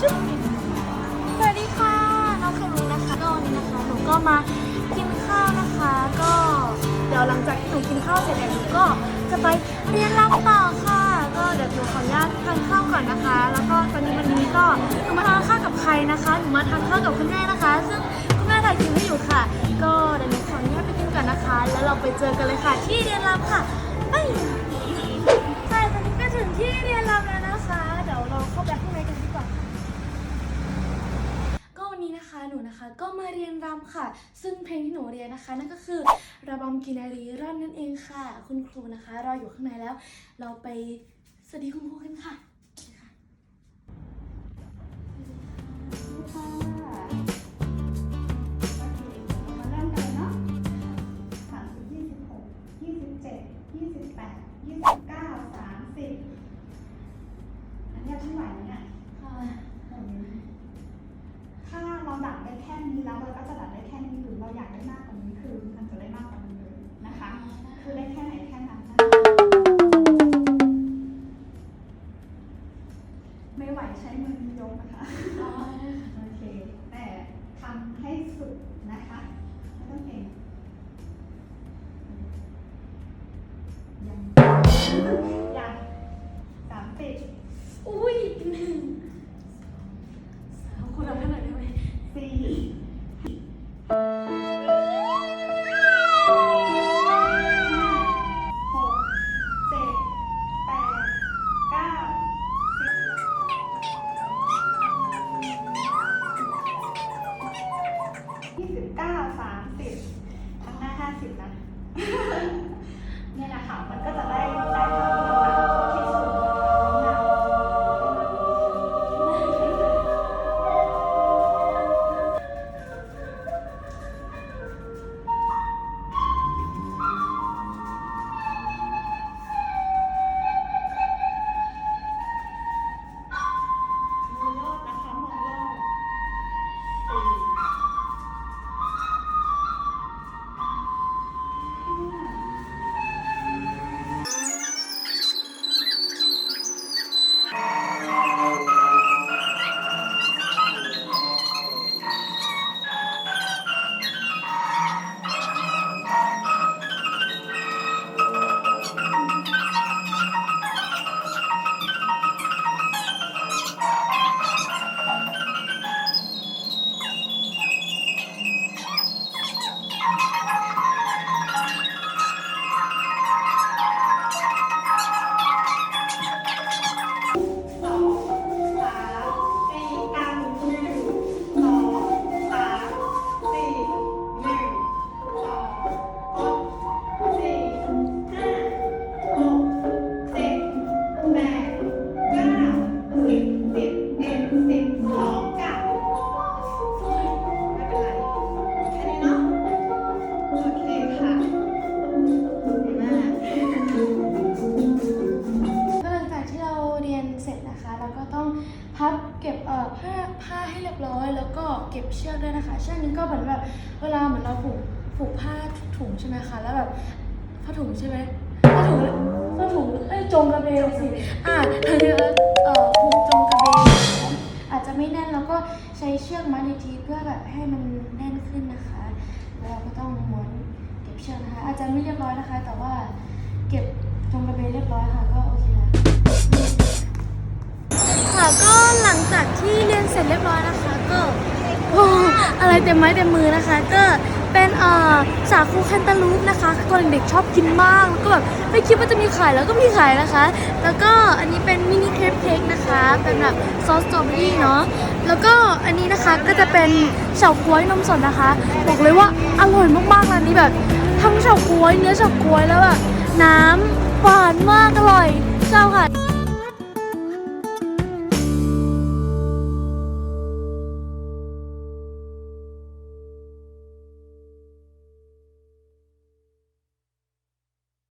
ชุบสวัสดีค่ะ น้องไข่มุนะคะก็วันนี้นะคะ หนูก็มากินข้าวนะคะ ก็เดี๋ยวหลังจากที่หนูกินข้าวเสร็จเนี่ยหนูก็จะไปเรียนรับต่อค่ะ ก็เดี๋ยวหนูขออนุญาตทานข้าวก่อนนะคะ แล้วก็ตอนนี้วันนี้ก็หนูมาทานข้าวกับใครนะคะ หนูมาทานข้าวกับคุณแม่นะคะ ซึ่งคุณแม่ถ่ายคลิปให้อยู่ค่ะ ก็เดี๋ยวหนูขออนุญาตไปกินก่อนนะคะ แล้วเราไปเจอกันเลยค่ะที่เรียนรับค่ะ นะคะ ก็มาเรียนรำค่ะ ซึ่งเพลงที่หนูเรียนนะคะ นั่นก็คือระบำกินารีร่อนนั่นเองค่ะ คุณครูนะคะรออยู่ข้างในแล้ว เราไปสวัสดีคุณครูกันค่ะ ได้มากกว่านี้ นี่แหละค่ะ มันก็จะได้ ก็ต้องพับเก็บเอ่อผ้าผ้าให้เรียบร้อย แล้วก็เก็บเชือกด้วยนะคะ เชือกนี้ก็เหมือนแบบเวลาเหมือนเราผูกผูกผ้าถุงใช่ไหมคะแล้วแบบผ้าถุงใช่ไหมผ้าถุงผ้าถุงเอ้ยจงกระเบนสิอ่าเราเอ่อผูกจงกระเบนอาจจะไม่แน่นแล้วก็ใช้เชือกมัดอีกทีเพื่อแบบให้มันแน่นขึ้นนะคะ แล้วเราก็ต้องม้วนเก็บเชือกนะคะ อาจจะไม่เรียบร้อยนะคะ แต่ว่าเก็บจงกระเบนเรียบร้อยค่ะก็โอเคแล้ว ค่ะ ก็หลังจากที่เรียนเสร็จเรียบร้อยนะคะ ก็โอ้อะไรเต็มไม้เต็มมือนะคะ ก็เป็นเอ่อสาคูแคนตาลูปนะคะตอนเด็กๆชอบกินมากแล้วก็แบบไม่คิดว่าจะมีขายแล้วก็มีขายนะคะ แล้วก็อันนี้เป็นมินิเครปเค้กนะคะ เป็นแบบซอสสตรอเบอรี่เนาะแล้วก็อันนี้นะคะก็จะเป็นเฉาก๊วยนมสดนะคะ บอกเลยว่าอร่อยมากๆร้านนี้แบบทั้งเฉาก๊วยเนื้อเฉาก๊วยแล้วแบบน้ำหวานมากอร่อยชอบค่ะ